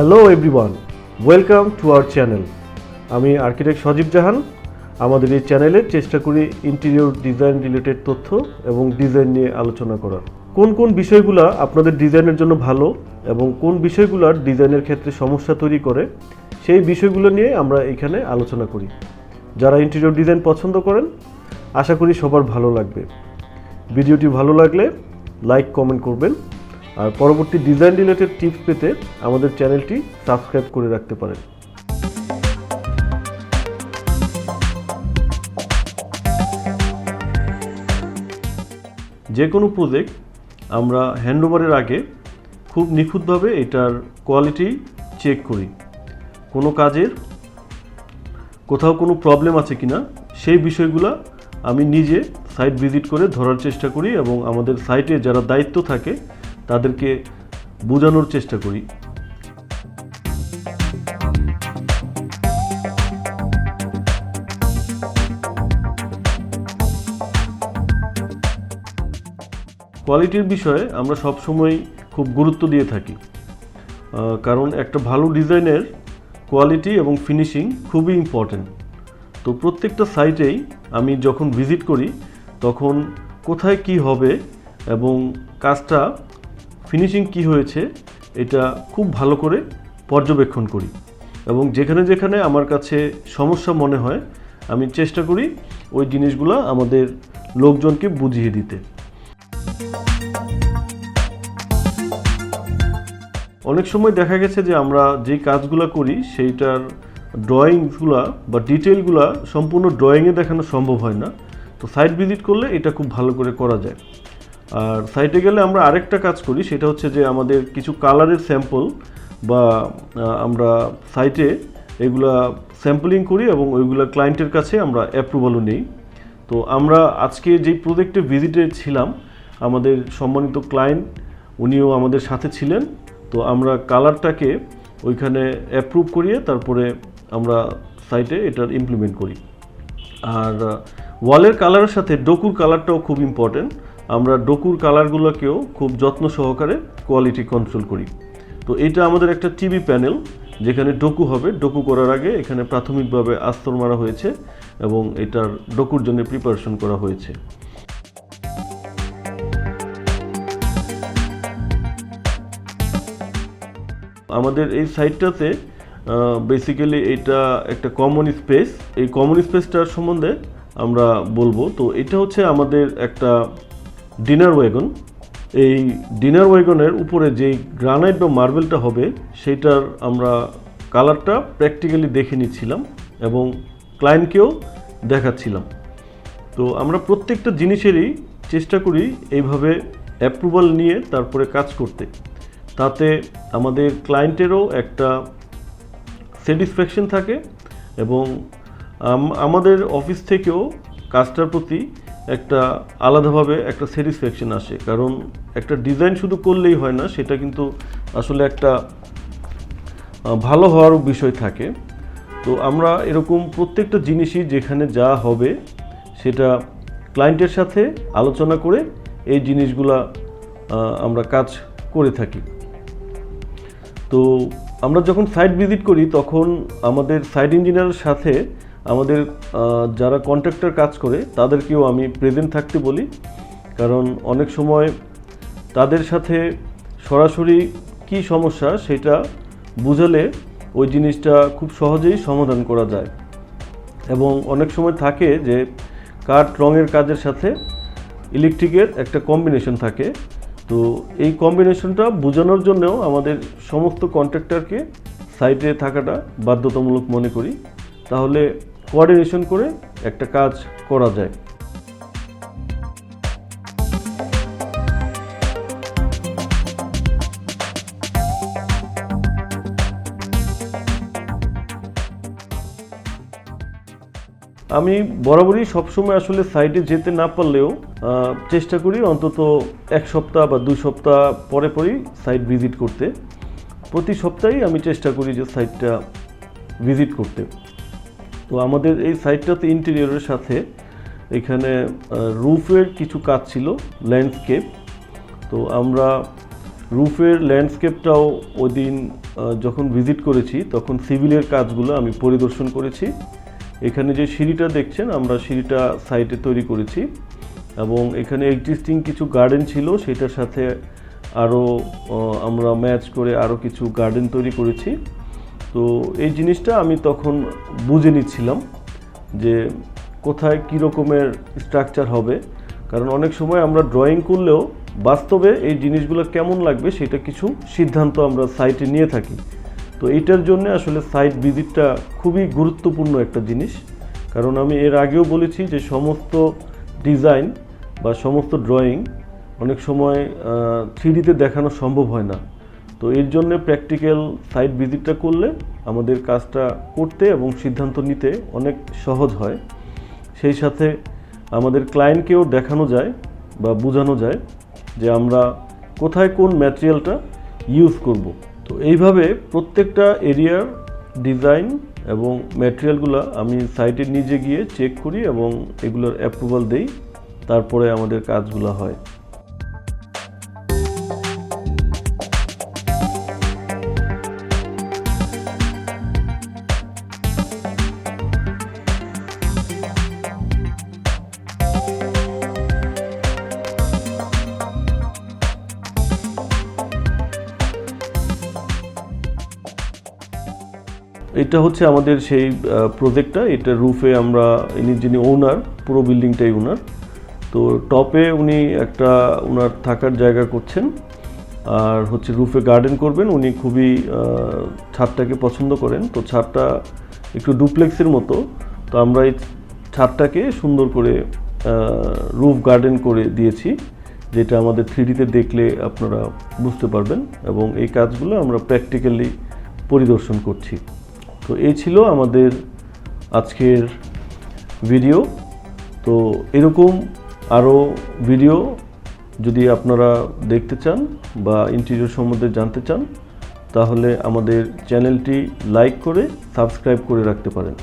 Hello everyone welcome to our channel আমি architect Sajib Jahan. আমাদের এই চ্যানেলে চেষ্টা করি ইন্টেরিয়র ডিজাইন রিলেটেড তথ্য এবং ডিজাইন নিয়ে আলোচনা করার। কোন কোন বিষয়গুলো আপনাদের ডিজাইনের জন্য ভালো এবং কোন বিষয়গুলোর ডিজাইনের ক্ষেত্রে সমস্যা তৈরি করে, সেই বিষয়গুলো নিয়ে আমরা এখানে আলোচনা করি। যারা ইন্টেরিয়র ডিজাইন পছন্দ করেন, আশা করি সবার ভালো লাগবে। ভিডিওটি ভালো লাগলে লাইক কমেন্ট করবেন। আর পরবর্তী ডিজাইন রিলেটেড টিপস পেতে আমাদের চ্যানেলটি সাবস্ক্রাইব করে রাখতে পারেন। যে কোনো প্রজেক্ট আমরা হ্যান্ডওভারের আগে খুব নিখুঁতভাবে এটার কোয়ালিটি চেক করি। কোনো কাজের কোথাও কোনো প্রবলেম আছে কিনা, সেই বিষয়গুলো আমি নিজে সাইট ভিজিট করে ধরার চেষ্টা করি এবং আমাদের সাইটে যারা দায়িত্ব থাকে তাদেরকে বোঝানোর চেষ্টা করি। কোয়ালিটির বিষয়ে আমরা সবসময় খুব গুরুত্ব দিয়ে থাকি। কারণ একটা ভালো ডিজাইনের কোয়ালিটি এবং ফিনিশিং খুবই ইম্পর্ট্যান্ট তো প্রত্যেকটা সাইটেই আমি যখন ভিজিট করি, তখন কোথায় কি হবে এবং কাজটা ফিনিশিং কি হয়েছে, এটা খুব ভালো করে পর্যবেক্ষণ করি। এবং যেখানে যেখানে আমার কাছে সমস্যা মনে হয়, আমি চেষ্টা করি ওই জিনিসগুলো আমাদের লোকজনকে বুঝিয়ে দিতে। অনেক সময় দেখা গেছে যে আমরা যেই কাজগুলো করি, সেইটার ড্রয়িংসগুলা বা ডিটেলগুলা সম্পূর্ণ ড্রয়িংয়ে দেখানো সম্ভব হয় না। তো সাইট ভিজিট করলে এটা খুব ভালো করে করা যায়। আর সাইটে গেলে আমরা আরেকটা কাজ করি, সেটা হচ্ছে যে আমাদের কিছু কালারের স্যাম্পল বা আমরা সাইটে এগুলা স্যাম্পলিং করি এবং ওইগুলা ক্লায়েন্টের কাছে আমরা অ্যাপ্রুভালও নেই। তো আমরা আজকে যেই প্রজেক্টে ভিজিটে ছিলাম, আমাদের সম্মানিত ক্লায়েন্ট উনিও আমাদের সাথে ছিলেন। তো আমরা কালারটাকে ওইখানে অ্যাপ্রুভ করিয়ে তারপরে আমরা সাইটে এটার ইমপ্লিমেন্ট করি। আর ওয়ালের কালারের সাথে ডকুর কালারটাও খুব ইম্পর্টেন্ট আমরা ডকুর কালারগুলোকেও খুব যত্ন সহকারে কোয়ালিটি কন্ট্রোল করি। তো এটা আমাদের একটা টিভি প্যানেল যেখানে ডকু হবে। ডকু করার আগে এখানে প্রাথমিকভাবে আস্তর মারা হয়েছে এবং এটার ডকুর জন্য প্রিপারেশন করা হয়েছে। আমাদের এই সাইটটাতে বেসিক্যালি এটা একটা কমন স্পেস এই কমন স্পেসটার সম্বন্ধে আমরা বলব। তো এটা হচ্ছে আমাদের একটা ডিনার ওয়াগন এই ডিনার ওয়াগনের উপরে যেই গ্রানাইট বা মার্বেলটা হবে, সেইটার আমরা কালারটা প্র্যাকটিক্যালি দেখে নিচ্ছিলাম এবং ক্লায়েন্টকেও দেখাচ্ছিলাম। তো আমরা প্রত্যেকটা জিনিসেরই চেষ্টা করি এইভাবে অ্যাপ্রুভাল নিয়ে তারপরে কাজ করতে। তাতে আমাদের ক্লায়েন্টেরও একটা স্যাটিসফ্যাকশন থাকে এবং আমাদের অফিস থেকেও কাজটার প্রতি একটা আলাদাভাবে একটা স্যাটিসফ্যাকশন আসে। কারণ একটা ডিজাইন শুধু করলেই হয় না, সেটা কিন্তু আসলে একটা ভালো হওয়ার বিষয় থাকে। তো আমরা এরকম প্রত্যেকটা জিনিসই যেখানে যা হবে, সেটা ক্লায়েন্টের সাথে আলোচনা করে এই জিনিসগুলা আমরা কাজ করে থাকি। তো আমরা যখন সাইট ভিজিট করি, তখন আমাদের সাইট ইঞ্জিনিয়ারের সাথে আমাদের যারা কন্ট্রাক্টর কাজ করে, তাদেরকেও আমি প্রেজেন্ট থাকতে বলি। কারণ অনেক সময় তাদের সাথে সরাসরি কি সমস্যা সেটা বুঝালে ওই জিনিসটা খুব সহজেই সমাধান করা যায়। এবং অনেক সময় থাকে যে কাঠ রঙের কাজের সাথে ইলেকট্রিকের একটা কম্বিনেশন থাকে। তো এই কম্বিনেশনটা বোঝানোর জন্যও আমাদের সমস্ত কন্ট্রাক্টরকে সাইটে থাকাটা বাধ্যতামূলক মনে করি। তাহলে কোঅর্ডিনেশন করে একটা কাজ করা যায়। আমি বরাবরই সবসময় আসলে সাইটে যেতে না পারলেও চেষ্টা করি অন্তত এক সপ্তাহ বা দুই সপ্তাহ পরে পরেই সাইট ভিজিট করতে। প্রতি সপ্তাহেই আমি চেষ্টা করি যে সাইটটা ভিজিট করতে। তো আমাদের এই সাইটটাতে ইন্টেরিয়রের সাথে এখানে রুফের কিছু কাজ ছিল ল্যান্ডস্কেপ তো আমরা রুফের ল্যান্ডস্কেপটাও ওই দিন যখন ভিজিট করেছি, তখন সিভিলের কাজগুলো আমি পরিদর্শন করেছি। এখানে যে সিঁড়িটা দেখছেন, আমরা সিঁড়িটা সাইটে তৈরি করেছি। এবং এখানে এক্সিস্টিং কিছু গার্ডেন ছিল, সেটার সাথে আরও আমরা ম্যাচ করে আরও কিছু গার্ডেন তৈরি করেছি। তো এই জিনিসটা আমি তখন বুঝে নিচ্ছিলাম যে কোথায় কী রকমের স্ট্রাকচার হবে। কারণ অনেক সময় আমরা ড্রয়িং করলেও বাস্তবে এই জিনিসগুলো কেমন লাগবে সেটা কিছু সিদ্ধান্ত আমরা সাইটে নিয়ে থাকি। তো এইটার জন্য আসলে সাইট ভিজিটটা খুবই গুরুত্বপূর্ণ একটা জিনিস। কারণ আমি এর আগেও বলেছি যে সমস্ত ডিজাইন বা সমস্ত ড্রয়িং অনেক সময় থ্রিডিতে দেখানো সম্ভব হয় না। তো এর জন্য প্র্যাকটিক্যাল সাইট ভিজিটটা করলে আমাদের কাজটা করতে এবং সিদ্ধান্ত নিতে অনেক সহজ হয়। সেই সাথে আমাদের ক্লায়েন্টকেও দেখানো যায় বা বোঝানো যায় যে আমরা কোথায় কোন ম্যাটেরিয়ালটা ইউজ করব। তো এইভাবে প্রত্যেকটা এরিয়ার ডিজাইন এবং ম্যাটেরিয়ালগুলো আমি সাইটে নিজে গিয়ে চেক করি এবং এগুলোর অ্যাপ্রুভাল দেই। তারপরে আমাদের কাজগুলো হয়। এটা হচ্ছে আমাদের সেই প্রজেক্টটা এটা রুফে আমরা, ইনি যিনি ওনার পুরো বিল্ডিংটাই ওনার তো টপে উনি একটা ওনার থাকার জায়গা করছেন। আর হচ্ছে রুফে গার্ডেন করবেন। উনি খুবই ছাদটাকে পছন্দ করেন। তো ছাদটা একটু ডুপ্লেক্সের মতো। তো আমরা এই ছাদটাকে সুন্দর করে রুফ গার্ডেন করে দিয়েছি, যেটা আমাদের থ্রিডিতে দেখলে আপনারা বুঝতে পারবেন। এবং এই কাজগুলো আমরা প্র্যাকটিক্যালি পরিদর্শন করছি। তো এই ছিল আমাদের আজকের ভিডিও তো এরকম আরও ভিডিও যদি আপনারা দেখতে চান বা ইন্টেরিয়র সম্বন্ধে জানতে চান, তাহলে আমাদের চ্যানেলটি লাইক করে সাবস্ক্রাইব করে রাখতে পারেন।